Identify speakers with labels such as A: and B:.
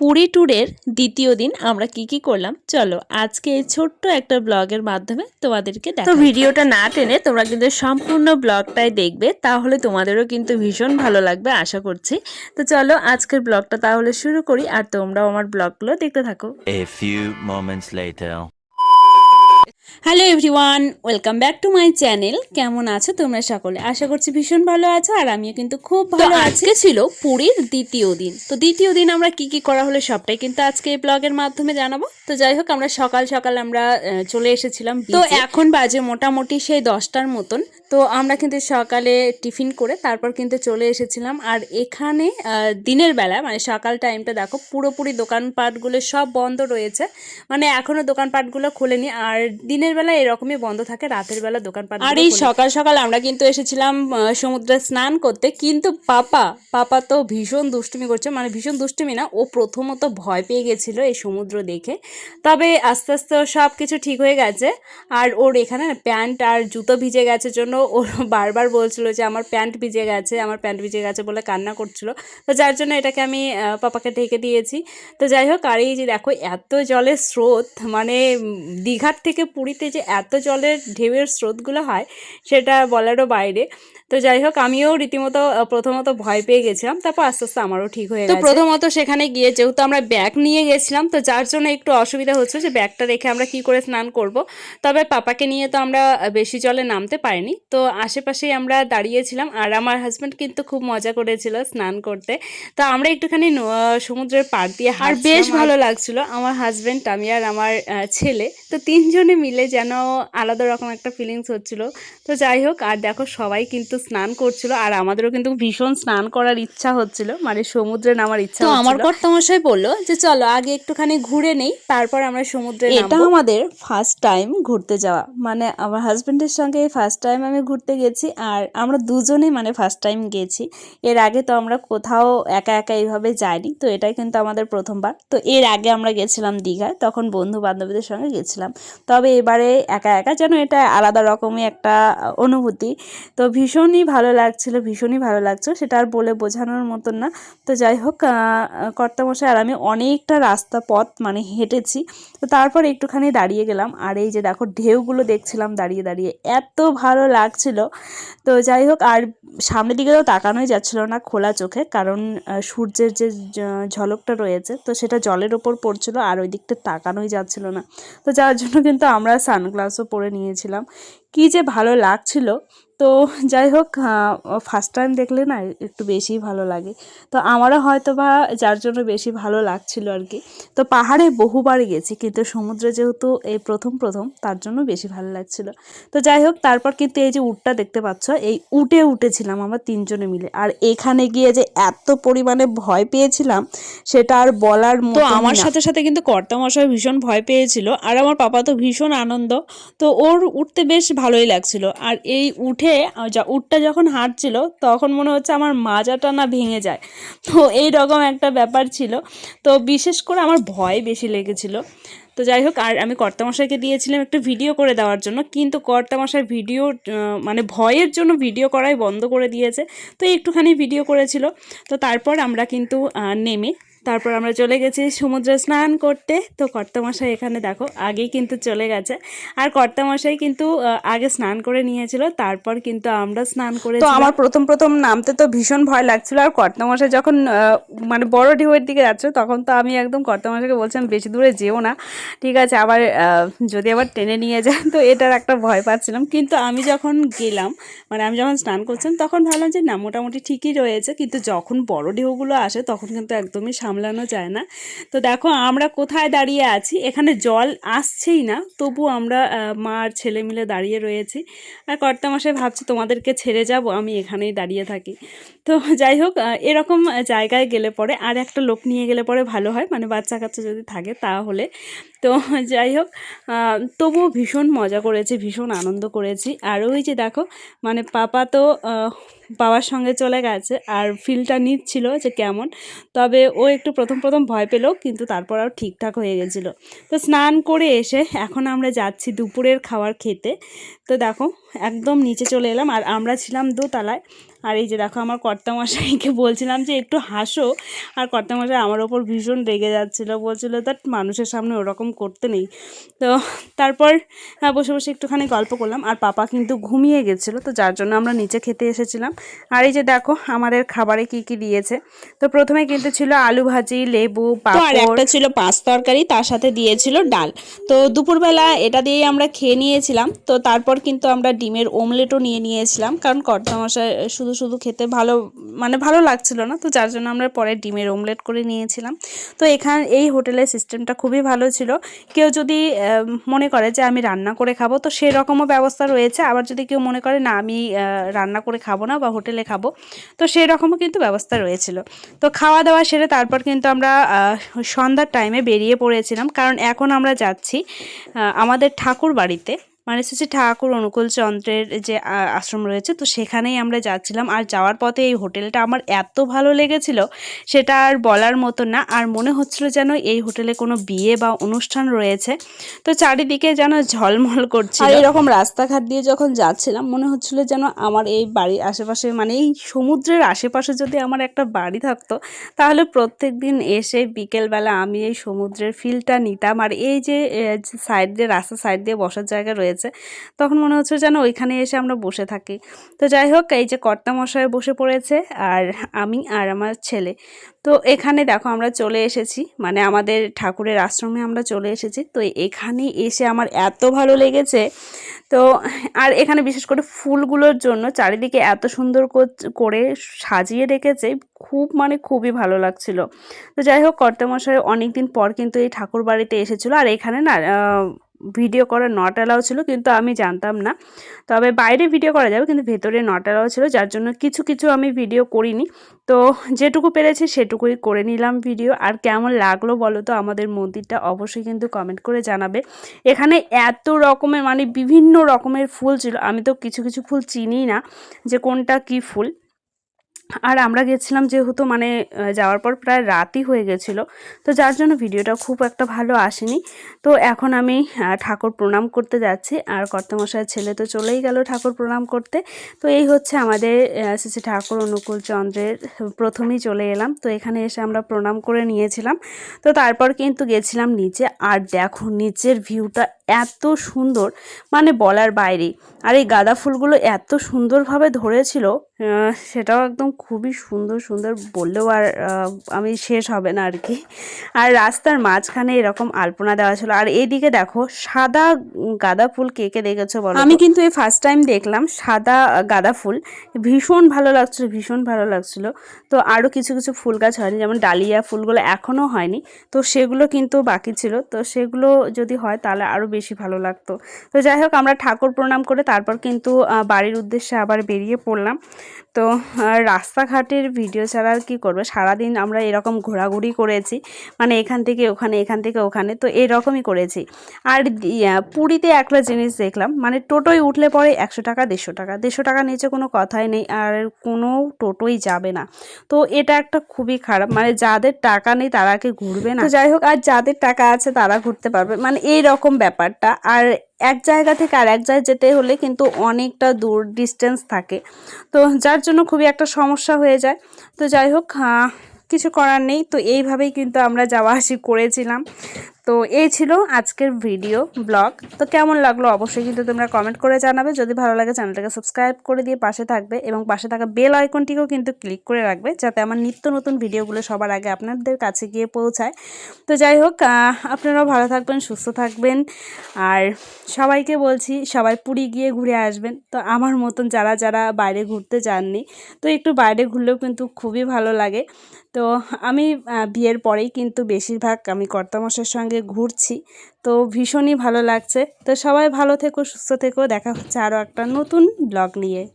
A: পুরী ট্যুরের দ্বিতীয় দিন আমরা কি কি করলাম? চলো আজকে এই ছোট্ট একটা ব্লগের মাধ্যমে তোমাদেরকে তো ভিডিওটা না টেনে তোমরা কিন্তু সম্পূর্ণ ব্লগটাই দেখবে তাহলে তোমাদেরও কিন্তু ভীষণ ভালো লাগবে আশা করছি। তো চলো আজকের ব্লগটা তাহলে শুরু করি আর তোমরাও আমার ব্লগগুলো দেখতে থাকো।
B: A few moments later.
A: Hello everyone welcome back to my channel কেমন আছো তোমরা সকলে? আশা করছি ভীষণ ভালো আছো আর আমিও কিন্তু খুব ভালো আজকে ছিল পুরীর দ্বিতীয় দিন। তো দ্বিতীয় দিন আমরা কি কি করা হলো সবটাই কিন্তু আজকে এই ব্লগের মাধ্যমে জানাব। তো যাই হোক আমরা সকাল সকাল আমরা চলে এসেছিলাম তো এখন বাজে মোটামুটি সেই দশটার মতন। তো আমরা কিন্তু সকালে টিফিন করে তারপর কিন্তু চলে এসেছিলাম। আর এখানে দিনের বেলা মানে সকাল টাইমটা দেখো পুরোপুরি দোকানপাটগুলো সব বন্ধ রয়েছে। মানে এখনও দোকানপাটগুলো খোলেনি। আর দিনের বেলা এরকমই বন্ধ থাকে রাতের বেলা দোকানপাট আর এই সকাল সকাল আমরা কিন্তু এসেছিলাম সমুদ্রে স্নান করতে কিন্তু পাপা পাপা তো ভীষণ দুষ্টুমি করছে মানে ভীষণ দুষ্টুমি না ও প্রথমত ভয় পেয়ে গেছিল এই সমুদ্র দেখে। তবে আস্তে আস্তে সব কিছু ঠিক হয়ে গেছে আর ওর এখানে না প্যান্ট আর জুতো ভিজে গেছে জন্য ও বারবার বলছিল যে আমার প্যান্ট ভিজে গেছে আমার প্যান্ট ভিজে গেছে বলে কান্না করছিল। তো যার জন্য এটাকে আমি পাপাকে ঢেকে দিয়েছি। তো যাই হোক আর এই যে দেখো এত জলের স্রোত মানে দীঘার থেকে পুরীতে যে এত জলের ঢেউয়ের স্রোতগুলো হয় সেটা বলারও বাইরে। তো যাই হোক আমিও রীতিমতো প্রথমত ভয় পেয়ে গেছিলাম তারপর আস্তে আস্তে আমারও ঠিক হয়ে গেছে। তো প্রথমত সেখানে গিয়ে যেহেতু আমরা ব্যাগ নিয়ে গেছিলাম তো যার জন্য একটু অসুবিধা হচ্ছে যে ব্যাগটা রেখে আমরা কি করে স্নান করব। তবে পাপাকে নিয়ে তো আমরা বেশি জলে নামতে পারিনি। তো আশেপাশেই আমরা দাঁড়িয়েছিলাম আর আমার হাজব্যান্ড কিন্তু খুব মজা করেছিল স্নান করতে। তো আমরা একটুখানি সমুদ্রের পাড় দিয়ে আর বেশ ভালো লাগছিল আমার হাজব্যান্ড আমি আর আমার ছেলে। তো তিনজনে মিলে যেন আলাদা রকম একটা ফিলিংস হচ্ছিল। তো যাই হোক আর দেখো সবাই কিন্তু স্নান করছিল আর আমাদেরও কিন্তু ভীষণ স্নান করার ইচ্ছা হচ্ছিল। মানে সমুদ্রে নামার ইচ্ছা তো আমার কর্তামশাই বলল যে চলো আগে একটুখানি ঘুরে নেই তারপর আমরা সমুদ্রে এটা আমাদের ফার্স্ট টাইম ঘুরতে যাওয়া। মানে আমার হাজবেন্ডের সঙ্গে ফার্স্ট টাইম আমি ঘুরতে গেছি আর আমরা দুজনেই মানে ফার্স্ট টাইম গেছি। এর আগে তো আমরা কোথাও একা একা এইভাবে যাইনি তো এটাই কিন্তু আমাদের প্রথমবার। তো এর আগে আমরা গেছিলাম দীঘায় তখন বন্ধু বান্ধবীদের সঙ্গে গেছিলাম। তবে এবারে একা একা যেন এটা আলাদা রকমই একটা অনুভূতি। তো ভীষণই ভালো লাগছিল, ভীষণই ভালো লাগছিল, সেটা আর বলে বোঝানোর মতন না। তো যাই হোক কর্তামশাই আর আমি অনেকটা রাস্তা পথ মানে হেঁটেছি। তো তারপর একটুখানি দাঁড়িয়ে গেলাম, আর এই যে দেখো ঢেউগুলো দেখছিলাম দাঁড়িয়ে দাঁড়িয়ে, এত ভালো লাগছিল। তো যাই হোক, আর সামনের দিকে তো তাকানোই যাচ্ছিল না খোলা চোখে, কারণ সূর্যের যে ঝলকটা রয়েছে, তো সেটা জলের ওপর পড়ছিল আর ওই দিকটা তাকানোই যাচ্ছিল না। তো যার জন্য কিন্তু আমরা সানগ্লাসও পরে নিয়েছিলাম। কি যে ভালো লাগছিল তো যাই হোক ফার্স্ট টাইম দেখলে না একটু বেশি ভালো লাগে। তো আমারও হয়তো বা যার জন্য বেশি ভালো লাগছিল আর কি। তো পাহাড়ে বহুবার গেছি কিন্তু সমুদ্রে যেহেতু এই প্রথম প্রথম তার জন্য বেশি ভালো লাগছিল। তো যাই হোক তারপর কিন্তু এই যে উটটা দেখতে পাচ্ছ এই উটে উঠেছিলাম আমরা তিনজনে মিলে। আর এখানে গিয়ে যে এত পরিমাণে ভয় পেয়েছিলাম সেটা আর বলার তো আমার সাথে সাথে কিন্তু কর্তামশাই ভীষণ ভয় পেয়েছিল আর আমার পাপা তো ভীষণ আনন্দ। তো ওর উঠতে বেশ ভালোই লাগছিল। আর এই উঠে যা- উটটা যখন হাঁটছিল, তখন মনে হচ্ছে আমার মাজাটা না ভেঙে যায়। তো এই রকম একটা ব্যাপার ছিল। তো বিশেষ করে আমার ভয় বেশি লেগেছিল। তো যাই হোক, আর আমি কর্তামশাইকে দিয়েছিলাম একটু ভিডিও করে দেওয়ার জন্য। কিন্তু কর্তামশাই ভিডিও মানে ভয়ের জন্য ভিডিও করাই বন্ধ করে দিয়েছে। তো একটুখানি ভিডিও করেছিল। তো তারপর আমরা কিন্তু নেমে তারপর আমরা চলে গেছি সমুদ্রে স্নান করতে। তো কর্তামশাই এখানে দেখো, আগেই কিন্তু চলে গেছে। আর কর্তামশাই কিন্তু আগে স্নান করে নিয়েছিল, তারপর কিন্তু আমরা স্নান করে তো আমার প্রথম প্রথম নামতে তো ভীষণ ভয় লাগছিল। আর কর্তামশাই যখন মানে বড় ঢেউয়ের দিকে যাচ্ছে, তখন তো আমি একদম কর্তামশাইকে বলছিলাম, বেশি দূরে যেও না। ঠিক আছে, আবার যদি আবার টেনে নিয়ে যায় তো এটার একটা ভয় পাচ্ছিলাম। কিন্তু আমি যখন গেলাম মানে আমি যখন স্নান করছিলাম, তখন ভাবলাম যে, না, মোটামুটি ঠিকই রয়েছে। কিন্তু যখন বড় ঢেউগুলো আসে, তখন কিন্তু একদমই সামলানো যায় না। তো দেখো, আমরা কোথায় দাঁড়িয়ে আছি? এখানে জল আসছেই না, তবু আমরা মা আর ছেলে মিলে দাঁড়িয়ে রয়েছি। আর কর্তামশাই ভাবছে, তোমাদেরকে ছেড়ে যাব, আমি এখানেই দাঁড়িয়ে থাকি। তো যাই হোক এরকম জায়গায় গেলে পরে, আর একটা লোক নিয়ে গেলে পরে ভালো হয় মানে বাচ্চা কাচ্চা যদি থাকে তাহলে। তো যাই হোক তবুও ভীষণ মজা করেছি, ভীষণ আনন্দ করেছি। আর ওই যে দেখো মানে পাপা তো বাবার সঙ্গে চলে গেছে আর ফিলটা নিচ্ছিল যে কেমন। তবে ও একটু প্রথম প্রথম ভয় পেল, কিন্তু তারপর আর ঠিকঠাক হয়ে গেছিল। তো স্নান করে এসে এখন আমরা যাচ্ছি দুপুরের খাবার খেতে। তো দেখো, একদম নিচে চলে এলাম আর আমরা ছিলাম দোতলায়। আর এই যে দেখো আমার কর্তামশাইকে বলছিলাম যে একটু হাসো। আর কর্তামশাই আমার ওপর ভীষণ রেগে যাচ্ছিল বলছিল দ্যাট মানুষের সামনে ওরকম করতে নেই। তো তারপর হ্যাঁ, বসে বসে একটুখানি গল্প করলাম। আর পাপা কিন্তু ঘুমিয়ে গেছিল তো যার জন্য আমরা নিচে খেতে এসেছিলাম। আর এই যে দেখো আমাদের খাবারে কি কি দিয়েছে? তো প্রথমে কিন্তু ছিল আলু ভাজি লেবু আর একটা ছিল পাঁচ তরকারি তার সাথে দিয়েছিল ডাল। তো দুপুরবেলা এটা দিয়েই আমরা খেয়ে নিয়েছিলাম। তো তারপর কিন্তু আমরা ডিমের ওমলেটও নিয়ে নিয়েছিলাম কারণ কর্তামশাই শুধু শুধু শুধু খেতে ভালো মানে ভালো লাগছিল না, তো যার জন্য আমরা পরে ডিমের ওমলেট করে নিয়েছিলাম। তো এখান, এই হোটেলের সিস্টেমটা খুবই ভালো ছিল। কেউ যদি মনে করে যে আমি রান্না করে খাব, তো সেরকমও ব্যবস্থা রয়েছে। আবার যদি কেউ মনে করে, না, আমি রান্না করে খাব না বা হোটেলে খাব, তো সেই রকমও কিন্তু ব্যবস্থা রয়েছিল। তো খাওয়া দাওয়া সেরে তারপর কিন্তু আমরা সন্ধ্যার টাইমে বেরিয়ে পড়েছিলাম। কারণ এখন আমরা যাচ্ছি আমাদের ঠাকুর বাড়িতে মানে হচ্ছে ঠাকুর অনুকূল চন্দ্রের যে আশ্রম রয়েছে, তো সেখানেই আমরা যাচ্ছিলাম। আর যাওয়ার পথে এই হোটেলটা আমার এত ভালো লেগেছিল, সেটা আর বলার মতো না। আর মনে হচ্ছিল যেন এই হোটেলে কোনো বিয়ে বা অনুষ্ঠান রয়েছে। তো চারিদিকে যেন ঝলমল করছিল। আর এরকম রাস্তাঘাট দিয়ে যখন যাচ্ছিলাম, মনে হচ্ছিল যেন আমার এই বাড়ির আশেপাশে মানে এই সমুদ্রের আশেপাশে যদি আমার একটা বাড়ি থাকতো, তাহলে প্রত্যেক দিন এসে বিকেলবেলা আমি এই সমুদ্রের ফিলটা নিতাম। আর এই যে সাইড দিয়ে, রাস্তার সাইড দিয়ে বসার জায়গা রয়েছে তখন মনে হচ্ছে যেন ওইখানে এসে আমরা বসে থাকি। তো যাই হোক, এই যে কর্তামশাই বসে পড়েছে আর আমি আর আমার ছেলে। তো এখানে দেখো আমরা চলে এসেছি মানে আমাদের ঠাকুরের আশ্রমে আমরা চলে এসেছি। তো এখানে এসে আমার এত ভালো লেগেছে। তো আর এখানে বিশেষ করে ফুলগুলোর জন্য চারিদিকে এত সুন্দর কর- সাজিয়ে রেখেছে, খুব মানে খুবই ভালো লাগছিল। তো যাই হোক, কর্তামশাই অনেক দিন পর কিন্তু এই ঠাকুর বাড়িতে এসেছিল। আর এখানে না ভিডিও করা নট অ্যালাউ ছিল, কিন্তু আমি জানতাম না। তবে বাইরে ভিডিও করা যাবে, কিন্তু ভেতরে নট অ্যালাউ ছিল, যার জন্য কিছু কিছু আমি ভিডিও করিনি। তো যেটুকু পেরেছি সেটুকুই করে নিলাম ভিডিও আর কেমন লাগল বলো তো আমাদের মন্দিরটা অবশ্যই কিন্তু কমেন্ট করে জানাবে। এখানে এত রকমের মানে বিভিন্ন রকমের ফুল ছিল, আমি তো কিছু কিছু ফুল চিনি না যে কোনটা কি ফুল। আর আমরা গেছিলাম যেহেতু মানে যাওয়ার পর প্রায় রাতই হয়ে গেছিল, তো যার জন্য ভিডিওটা খুব একটা ভালো আসেনি। তো এখন আমি ঠাকুর প্রণাম করতে যাচ্ছি, আর কর্তামশাইয়ের ছেলে তো চলেই গেল ঠাকুর প্রণাম করতে। তো এই হচ্ছে আমাদের শ্রী ঠাকুর অনুকূল চন্দ্রের প্রথমেই চলে এলাম। তো এখানে এসে আমরা প্রণাম করে নিয়েছিলাম। তো তারপর কিন্তু গেছিলাম নিচে, আর দেখো নিচের ভিউটা এত সুন্দর মানে বলার বাইরে। আর এই গাঁদা ফুলগুলো এত সুন্দরভাবে ধরেছিল সেটাও একদম খুবই সুন্দর সুন্দর বললেও আর আমি শেষ হবে না আর কি। আর রাস্তার মাঝখানে এরকম আলপনা দেওয়া ছিল। আর এইদিকে দেখো, সাদা গাঁদা ফুল কে কে দেখেছ বলো আমি কিন্তু এই ফার্স্ট টাইম দেখলাম সাদা গাঁদা ফুল। ভীষণ ভালো লাগছিল, ভীষণ ভালো লাগছিল। তো আরও কিছু কিছু ফুল গাছ হয়নি, যেমন ডালিয়া ফুলগুলো এখনও হয়নি। তো সেগুলো কিন্তু বাকি ছিল। তো সেগুলো যদি হয় তাহলে আরও বেশি ভালো লাগতো। তো যাই হোক আমরা ঠাকুর প্রণাম করে তারপর কিন্তু বাড়ির উদ্দেশ্যে আবার বেরিয়ে পড়লাম। তো রাস্তাঘাটের ভিডিও ছাড়া আর কী করব? সারাদিন আমরা এরকম ঘোরাঘুরি করেছি। মানে এখান থেকে ওখানে, এখান থেকে ওখানে, তো এরকমই করেছি। আর পুরীতে একটা জিনিস দেখলাম মানে টোটোয় উঠলে পরে একশো টাকা, দেড়শো টাকা। দেড়শো টাকা নিচে কোনো কথাই নেই, আর কোনো টোটোই যাবে না। তো এটা একটা খুবই খারাপ মানে যাদের টাকা নেই তারা কি ঘুরবে না। যাই হোক আর যাদের টাকা আছে তারা ঘুরতে পারবে। মানে এই রকম ব্যাপারটা। আর এক জায়গা থেকে আর এক জায়গায় যেতে হলে কিন্তু অনেকটা দূর ডিস্টেন্স থাকে। তো যার জন্য খুবই একটা সমস্যা হয়ে যায়। তো যাই হোক কিছু করার নেই। তো এইভাবেই কিন্তু আমরা যাওয়া আসি করেছিলাম। তো এই ছিল আজকের ভিডিও ব্লগ। তো কেমন লাগল অবশ্যই কিন্তু তোমরা কমেন্ট করে জানাবে। যদি ভালো লাগে চ্যানেলটাকে সাবস্ক্রাইব করে দিয়ে পাশে থাকবে এবং পাশে থাকা বেল আইকনটিকেও কিন্তু ক্লিক করে রাখবে যাতে আমার নিত্য নতুন ভিডিওগুলো সবার আগে আপনাদের কাছে গিয়ে পৌঁছায়। তো যাই হোক আপনারাও ভালো থাকবেন, সুস্থ থাকবেন। আর সবাইকে বলছি, সবাই পুরী গিয়ে ঘুরে আসবেন। তো আমার মতন যারা যারা বাইরে ঘুরতে যাননি, তো একটু বাইরে ঘুরলেও কিন্তু খুবই ভালো লাগে। তো আমি বিয়ের পরেই কিন্তু বেশিরভাগ আমি কর্তামশের সঙ্গে ঘুরছি। তো ভীষণই ভালো লাগছে। তো সবাই ভালো থেকো, সুস্থ থেকো। দেখা হচ্ছে আরও একটা নতুন ব্লগ নিয়ে।